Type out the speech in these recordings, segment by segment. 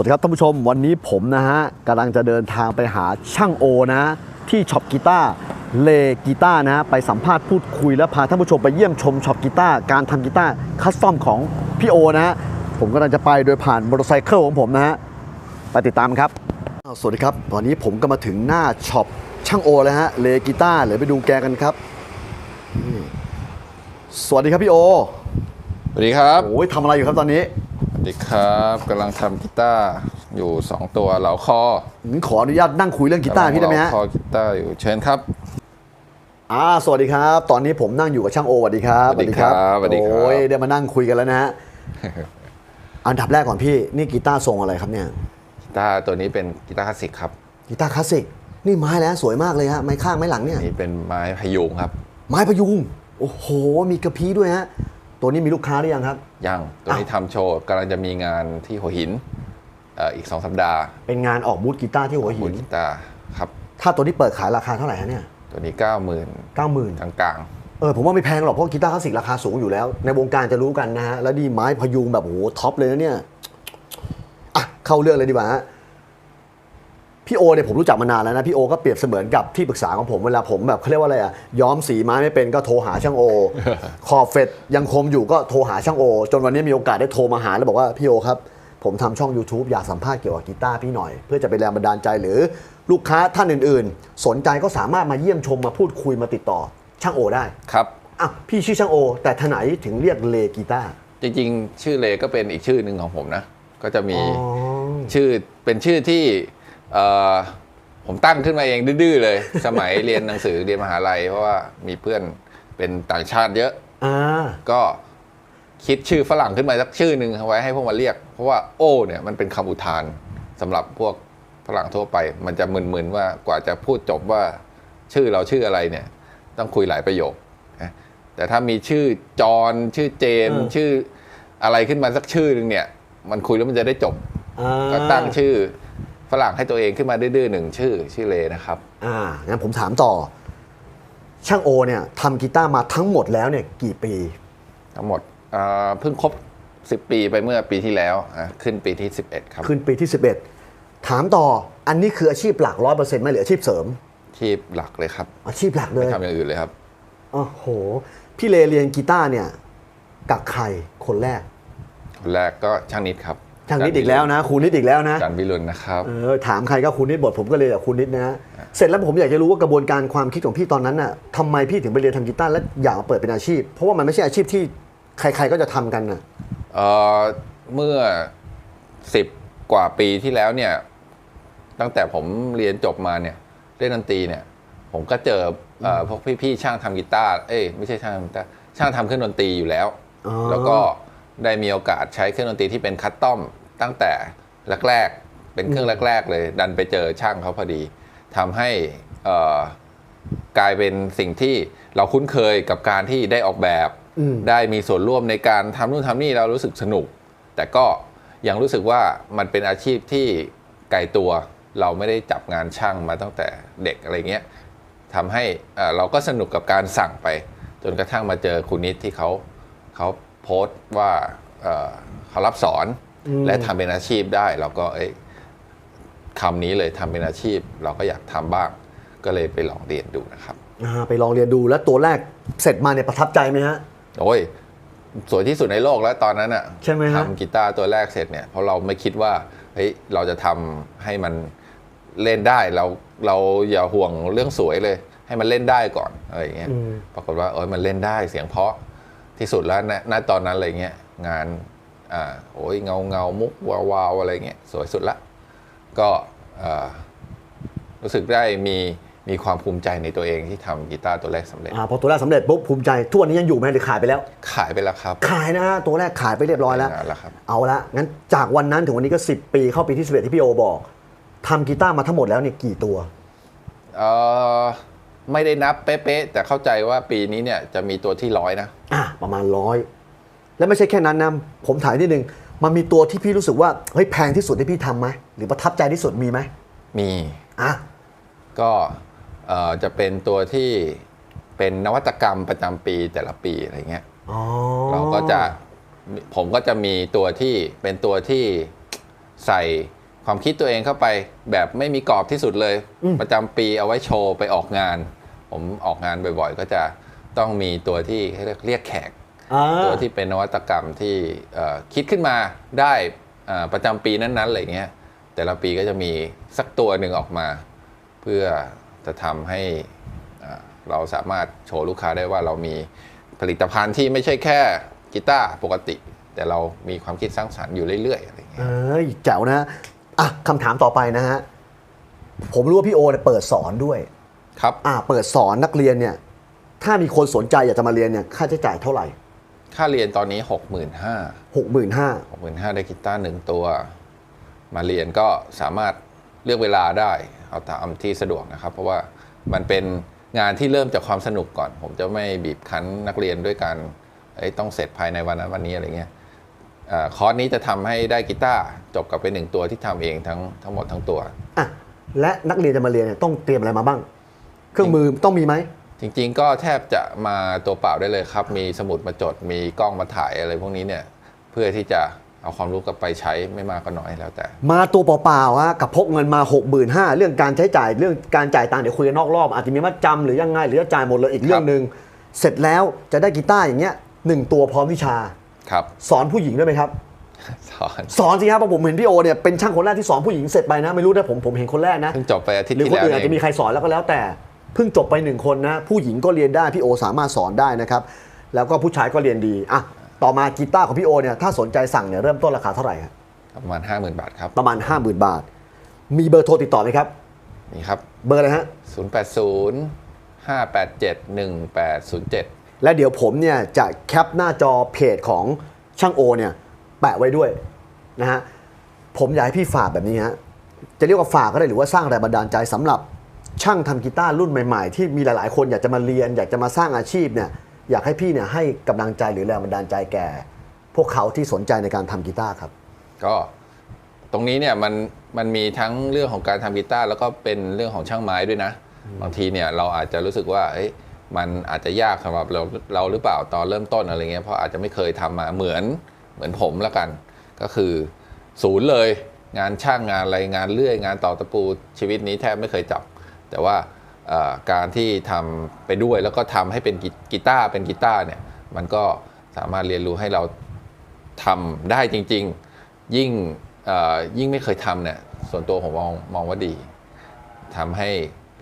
วัสดีครับท่านผู้ชมวันนี้ผมนะฮะกำลังจะเดินทางไปหาช่างโอนะที่ช็อปกีตาร์เลกีตาร์นะฮะไปสัมภาษณ์พูดคุยและพาท่านผู้ชมไปเยี่ยมชมช็อปกีตาร์การทำกีตาร์คัสตอมของพี่โอนะฮะผมกำลังจะไปโดยผ่านมอเตอร์ไซค์ของผมนะฮะไปติดตามครับอ้าวสวัสดีครับตอนนี้ผมก็มาถึงหน้าช็อปช่างโอแล้วฮะเลกีตาร์เดี๋ยวไปดูแกกันครับนี่สวัสดีครับพี่โอสวัสดีครับโอ้ยทำอะไรอยู่ครับตอนนี้สวัส ดีครับกำลังทำกีตาร์อยู่2ตัวเหลาคองั้นขออนุญาตนั่งคุยเรื่องกีตาร์พี่ได้ไหมฮะเหลาคอกีตาร์อยู่เชิญครับอ่าสวัสดีครับ ตอนนี้ผมนั่งอยู่กับช่างโอสวัสดีครับสวัสดีครับสวัสดีครับโอ้ยได้มานั่งคุยกันแล้วนะฮะอันดับแรกก่อนพี่นี่กีตาร์ทรงอะไรครับเนี่ยกีตาร์ตัวนี้เป็นกีตาร์คลาสสิกครับกีตาร์คลาสสิกนี่ไม้แล้วสวยมากเลยฮะไม้ข้างไม้หลังเนี่ยนี่เป็นไม้พยุงครับ ไม้พยุงโอ้โห มีกระพี้ด้วยฮะ ตัวนี้มีลูกค้าหรือยังครับ ยังตัวนี้ทำโชว์กำลังจะมีงานที่หัวหินเอ่ออีก2สัปดาห์ เป็นงานออกบูธกีตาร์ที่หัวหิบุนญกีตาร์ครับ ถ้าตัวนี้เปิดขายราคาเท่าไหร่ฮะเนี่ย ตัวนี้ 90,000เก้าหมื่นกลางเออผมว่าไม่แพงหรอกเพราะกีตาร์คลาสสิกราคาสูงอยู่แล้ว ในวงการจะรู้กันนะฮะแล้วดีไม้พยุงแบบโอ้โหท็อปเลยนะเนี่ยอะเข้าเรื่องเลยดีกว่าฮะ พี่โอเนี่ยผมรู้จักมานานแล้วนะพี่โอก็เปรียบเสมือนกับที่ปรึกษาของผมเวลาผมแบบเขาเรียกว่าอะไรอะย้อมสีไม้ไม่เป็นก็โทรหาช่างโอ ขอบเฟดยังคมอยู่ก็โทรหาช่างโอ จนวันนี้มีโอกาสได้โทรมาหาแล้วบอกว่าพี่โอครับผมทำช่อง YouTube อยากสัมภาษณ์เกี่ยวกับกีตาร์พี่หน่อย เพื่อจะเป็นแรงบันดาลใจหรือลูกค้าท่านอื่น ๆ สนใจก็สามารถมาเยี่ยมชมมาพูดคุยมาติดต่อช่างโอได้ๆครับอะพี่ชื่อช่างโอ แต่ทนายถึงเรียกเลกีตาร์จริงๆ ชื่อเลก็เป็นอีกชื่อหนึ่งของผมนะ ก็จะมีอ๋อชื่อเป็นชื่อที่เอ่อ ผมตั้งขึ้นมาเองดื้อๆเลย สมัยเรียนหนังสือเรียนมหาลัย เพราะว่ามีเพื่อนเป็นต่างชาติเยอะอ่าก็คิดชื่อฝรั่งขึ้นมาสักชื่อหนึ่งเอาไว้ให้พวกมันเรียก เพราะว่าโอ้เนี่ยมันเป็นคำอุทานสำหรับพวกฝรั่งทั่วไป มันจะมึนๆว่ากว่าจะพูดจบว่าชื่อเราชื่ออะไรเนี่ย ต้องคุยหลายประโยคนะแต่ถ้ามีชื่อจอห์นชื่อเจมส์เออชื่ออะไรขึ้นมาสักชื่อหนึ่งเนี่ย มันคุยแล้วมันจะได้จบอ่าก็ตั้งชื่อ ฝรั่งให้ตัวเองขึ้นมาดื้อๆหนึ่งชื่อชื่อเลนะครับ อ่า งั้นผมถามต่อ ช่างโอเนี่ยทำกีตาร์มาทั้งหมดแล้วเนี่ยกี่ปี ทั้งหมดเอ่อเพิ่งครบ 10 ปีไปเมื่อปีที่แล้วอะขึ้นปีที่ 11 ครับขึ้นปีที่ 11 ถามต่อ อันนี้คืออาชีพหลักร้อยเปอร์เซ็นต์ไหมหรืออาชีพเสริม ที่หลักเลยครับอาชีพหลักเลไม่ยทำอย่างอื่นเลยครับ โอ้โห พี่เลเรียนกีตาร์เนี่ยกับใครคนแรก คนแรกก็ช่างนิดครับ ช่างนิดอีกแล้วนะครูนิดอีกแล้วนะจันวิรุณนะครับเออถามใครก็คุณนิดบทผมก็เลยกับคุณนิดนะฮะเสร็จแล้วผมอยากจะรู้ว่ากระบวนการความคิดของพี่ตอนนั้นน่ะทำไมพี่ถึงไปเรียนทำกีตาร์และอยากมาเปิดเป็นอาชีพ เพราะว่ามันไม่ใช่อาชีพที่ใครๆก็จะทำกันน่ะ เอ่อเมื่อ10กว่าปีที่แล้วเนี่ย ตั้งแต่ผมเรียนจบมาเนี่ยเล่นดนตรีเนี่ย ผมก็เจอเอ่อพวกพี่ๆช่างทำกีตาร์เอ้ยไม่ใช่ช่างทำกีตาร์ช่างทำเครื่องดนตรีอยู่แล้ว อ๋อ แล้วก็ได้มีโอกาสใช้เครื่องดนตรีที่เป็นคัสตอม ตั้งแต่แรกๆเป็นเครื่องแรก ๆ เลย ดันไปเจอช่างเขาพอดีทำให้เอ่อกลายเป็นสิ่งที่เราคุ้นเคยกับการที่ได้ออกแบบอืมได้มีส่วนร่วมในการทำนู่นทำนี่เรารู้สึกสนุก แต่ก็ยังรู้สึกว่ามันเป็นอาชีพที่ไกลตัว เราไม่ได้จับงานช่างมาตั้งแต่เด็กอะไรเงี้ยทำให้เอ่อเราก็สนุกกับการสั่งไป จนกระทั่งมาเจอคุณนิดที่เขาเขาโพสต์ว่าเอ่อเขารับสอนอืม และทำเป็นอาชีพได้เราก็เอ้ยคำนี้เลยทำเป็นอาชีพ เราก็อยากทำบ้าง ก็เลยไปลองเรียนดูนะครับอ่าไปลองเรียนดูแล้วตัวแรกเสร็จมาเนี่ยประทับใจไหมฮะโอ้ยสวยที่สุดในโลกแล้วตอนนั้นอะใช่ไหมฮะทำกีตาร์ตัวแรกเสร็จเนี่ยเพราะเราไม่คิดว่าเฮ้ยเราจะทำให้มันเล่นได้เราเราอย่าห่วงเรื่องสวยเลย ให้มันเล่นได้ก่อนอะไรอย่างเงี้ยอืมปรากฏว่าเอ้ยมันเล่นได้เสียงเพราะที่สุดแล้วณณตอนนั้นอะไรเงี้ยงาน อ่าโอ้ยเงาเงามุกวาววาวอะไรเงี้ยสวยสุดละ ก็เอ่อรู้สึกได้มีมีความภูมิใจในตัวเองที่ทำกีตาร์ตัวแรกสำเร็จอ่าพอตัวแรกสำเร็จปุ๊บภูมิใจทุกวันนี้ยังอยู่ไหมหรือขายไปแล้ว ขายไปแล้วครับ ขายนะฮะตัวแรกขายไปเรียบร้อยแล้วนานแล้วครับเอาละงั้นจากวันนั้นถึงวันนี้ก็ 10 ปีเข้าปีที่11ที่พี่โอบอกทำกีตาร์มาทั้งหมดแล้วเนี่ยกี่ตัวเออไม่ได้นับเป๊ะๆแต่เข้าใจว่าปีนี้เนี่ยจะมีตัวที่ร้อยนะอะประมาณร้อย และไม่ใช่แค่นั้นนะผมถ่ายนิดนึง มันมีตัวที่พี่รู้สึกว่าเฮ้ยแพงที่สุดที่พี่ทำไหมหรือประทับใจที่สุดมีไหมมีอะก็เอ่อจะเป็นตัวที่เป็นนวัตกรรมประจำปีแต่ละปีอะไรเงี้ยอ๋อเราก็จะผมก็จะมีตัวที่เป็นตัวที่ใส่ความคิดตัวเองเข้าไปแบบไม่มีกรอบที่สุดเลยอืมประจำปีเอาไว้โชว์ไปออกงาน ผมออกงานบ่อยๆ ก็จะต้องมีตัวที่เรียกเรียกแขกอ่า ตัวที่เป็นนวัตกรรมที่เอ่อคิดขึ้นมาได้อ่าประจำปีนั้นๆอะไรเงี้ยแต่ละปีก็จะมีสักตัวหนึ่งออกมา เพื่อจะทำให้อ่าเราสามารถโชว์ลูกค้าได้ว่าเรามีผลิตภัณฑ์ที่ไม่ใช่แค่กีตาร์ปกติ แต่เรามีความคิดสร้างสรรค์อยู่เรื่อยๆอะไรเงี้ยเอ้ยแจ๋วนะฮะอะคำถามต่อไปนะฮะผมรู้ว่าพี่โอเนี่ยเปิดสอนด้วย ครับอ่าเปิดสอนนักเรียนเนี่ย ถ้ามีคนสนใจอยากจะมาเรียนเนี่ยค่าใช้จ่ายเท่าไหร่ค่าเรียนตอนนี้ 65,000 หกหมื่นห้า65,000ได้กีตาร์หนึ่งตัว มาเรียนก็สามารถเลือกเวลาได้ เอาตามที่สะดวกนะครับ เพราะว่ามันเป็นงานที่เริ่มจากความสนุกก่อน ผมจะไม่บีบคั้นนักเรียนด้วยการเอ้ยต้องเสร็จภายในวันนั้นวันนี้อะไรเงี้ยเอ่อคอร์สนี้จะทำให้ได้กีตาร์จบกับเป็นหนึ่งตัวที่ทำเองทั้งทั้งหมดทั้งตัว อะและนักเรียนจะมาเรียนเนี่ยต้องเตรียมอะไรมาบ้าง เครื่องมือต้องมีไหม จริงๆ ก็แทบจะมาตัวเปล่าได้เลยครับ มีสมุดมาจด มีกล้องมาถ่ายอะไรพวกนี้เนี่ย เพื่อที่จะเอาความรู้กลับไปใช้ไม่มากก็น้อยแล้วแต่ มาตัวเปล่าๆฮะกับพกเงินมา 6 5 0 0 0เรื่องการใช้จ่ายเรื่องการจ่ายตังค์เดี๋ยวคุยกันนอกรอบ อาจจะมีมัดจำหรือยังไงหรือจะจ่ายหมดเลยอีกเรื่องหนึ่งเสร็จแล้วจะได้กีตาร์อย่างเงี้ยหนึ่งตัวพร้อมวิชาครับ สอนผู้หญิงด้วยไหมครับ สอนสอนสิครับเพราะผมเห็นพี่โอเนี่ยเป็นช่างคนแรกที่สอนผู้หญิงเสร็จไปนะไม่รู้นะผมผมเห็นคนแรกนะเพิ่งจบไปอาทิตย์หรือที่คนแล้วอื่นอาจเอจะงมีใครสอนแล้วก็แล้วแต่ เพิ่งจบไปหนึ่งคนนะ ผู้หญิงก็เรียนได้พี่โอสามารถสอนได้นะครับ แล้วก็ผู้ชายก็เรียนดีอะต่อมากีตาร์ของพี่โอเนี่ยถ้าสนใจสั่งเนี่ยเริ่มต้นราคาเท่าไหร่ครับประมาณ 50,000 บาทครับประมาณ 50,000 บาท มีเบอร์โทรติดต่อไหมครับนี่ครับเบอร์อะไรฮะ080 587 1807 และเดี๋ยวผมเนี่ยจะแคปหน้าจอเพจของช่างโอเนี่ยแปะไว้ด้วยนะฮะผมอยากให้พี่ฝากแบบนี้ฮะจะเรียกว่าฝากก็ได้หรือว่าสร้างแรงบันดาลใจสำหรับ ช่างทำกีตาร์รุ่นใหม่ๆ ที่มีหลายๆ คนอยากจะมาเรียน อยากจะมาสร้างอาชีพเนี่ยอยากให้พี่เนี่ยให้กำลังใจหรือแรงบันดาลใจแก่ พวกเขาที่สนใจในการทำกีตาร์ครับ ก็ตรงนี้เนี่ยมันมันมีทั้งเรื่องของการทำกีตาร์แล้วก็เป็นเรื่องของช่างไม้ด้วยนะ บางทีเนี่ยเราอาจจะรู้สึกว่าเอ้ยมันอาจจะยากสำหรับเราเราหรือเปล่าตอนเริ่มต้นอะไรเงี้ยเพราะอาจจะไม่เคยทำมาเหมือนเหมือนผมละกัน ก็คือศูนย์เลยงานช่างงานอะไรงานเลื่อยงานต่อตะปูชีวิตนี้แทบไม่เคยจับ แต่ว่าการที่ทำไปด้วยแล้วก็ทำให้เป็นกีตาร์เป็นกีตาร์เนี่ยมันก็สามารถเรียนรู้ให้เราทำได้จริง ๆ ยิ่งเอ่อยิ่งไม่เคยทำเนี่ยส่วนตัวผมมองมองว่าดีทำให้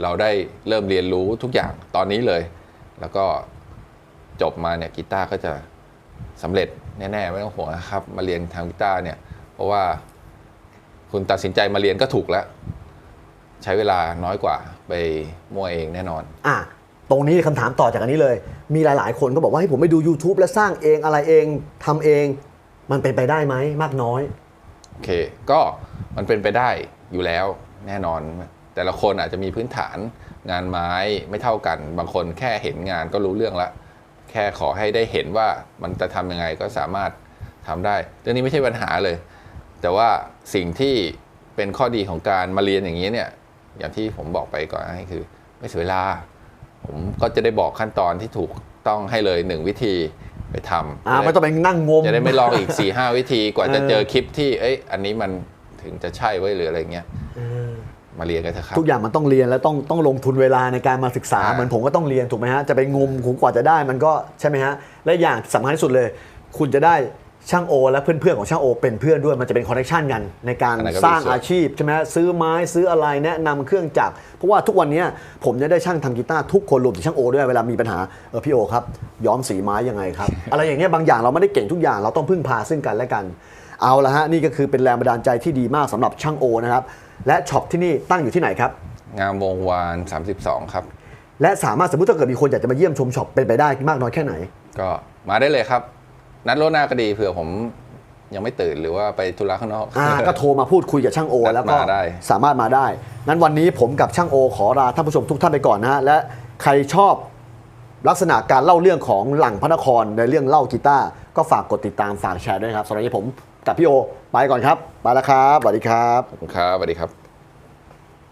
เราได้เริ่มเรียนรู้ทุกอย่างตอนนี้เลย แล้วก็จบมาเนี่ยกีตาร์ก็จะสำเร็จแน่ๆไม่ต้องห่วงนะครับ มาเรียนทางกีตาร์เนี่ยเพราะว่าคุณตัดสินใจมาเรียนก็ถูกแล้ว ใช้เวลาน้อยกว่า ไปมั่วเองแน่นอน อะตรงนี้คำถามต่อจากอันนี้เลย มีหลาย ๆ คนก็บอกว่าให้ผมไปดู YouTube และสร้างเองอะไรเองทำเองมันเป็นไปได้ไหมมากน้อยโอเค ก็มันเป็นไปได้อยู่แล้วแน่นอน แต่ละคนอาจจะมีพื้นฐานงานไม้ไม่เท่ากัน บางคนแค่เห็นงานก็รู้เรื่องละแค่ขอให้ได้เห็นว่ามันจะทำยังไงก็สามารถทำได้เรื่องนี้ไม่ใช่ปัญหาเลย แต่ว่าสิ่งที่เป็นข้อดีของการมาเรียนอย่างนี้เนี่ย อย่างที่ผมบอกไปก่อนหน้านี้คือ ไม่เสียเวลา ผมก็จะได้บอกขั้นตอนที่ถูกต้องให้เลยหนึ่งวิธีไปทำอ่าไม่ต้องไปนั่งงมจะได้ไม่ลองอีก4ี่ห้าวิธีกว่าจะเออเจอคลิปที่เอ้ยอันนี้มันถึงจะใช่ไว้ยหรืออะไรเงี้ยเออมาเรียนกันเถอะครับทุกอย่างมันต้องเรียนแล้วต้องต้องลงทุนเวลาในการมาศึกษาอ่าเหมือนผมก็ต้องเรียนถูกไหมฮะจะไปงมกว่าจะได้มันก็ใช่ไหมฮะและอย่างสำคัญที่สุดเลย คุณจะได้ ช่างโอ และเพื่อนๆของช่างโอ เป็นเพื่อนด้วยมันจะเป็นคอนเนคชันกันในการอันนั้นก็สร้างมีส่วน อาชีพใช่ไหมฮะซื้อไม้ซื้ออะไรแนะนำเครื่องจักรเพราะว่าทุกวันเนี้ยผมจะได้ช่างทำกีตาร์ทุกคนรวมถึงช่างโอด้วยเวลามีปัญหาเออพี่โอครับย้อมสีไม้ยังไงครับ อะไรอย่างเงี้ยบางอย่างเราไม่ได้เก่งทุกอย่างเราต้องพึ่งพาซึ่งกันและกัน เอาละฮะนี่ก็คือเป็นแรงบันดาลใจที่ดีมากสำหรับช่างโอนะครับและช็อปที่นี่ตั้งอยู่ที่ไหนครับ งามวงวาน 32 ครับ และสามารถสมมติถ้าเกิดมีคนอยากจะมาเยี่ยมชมช็อปเป็นไปได้มากน้อยแค่ไหน ก็มาได้เลยครับ นัดล่วงหน้าก็ดีเผื่อผมยังไม่ตื่นหรือว่าไปธุระข้างนอก อ่าก็โทรมาพูดคุยกับช่างโอนัดแล้วก็มาได้ สามารถมาได้นั้นวันนี้ผมกับช่างโอขอลาท่านผู้ชมทุกท่านไปก่อนนะฮะ และใครชอบลักษณะการเล่าเรื่องของหลังพระนครในเรื่องเล่ากีตาร์ก็ฝากกดติดตามฝากแชร์ด้วยนะครับสำหรับวันนี้ผมกับพี่โอ ไปก่อนครับ ไปแล้วครับสวัสดีครับ ขอบคุณครับสวัสดีครับ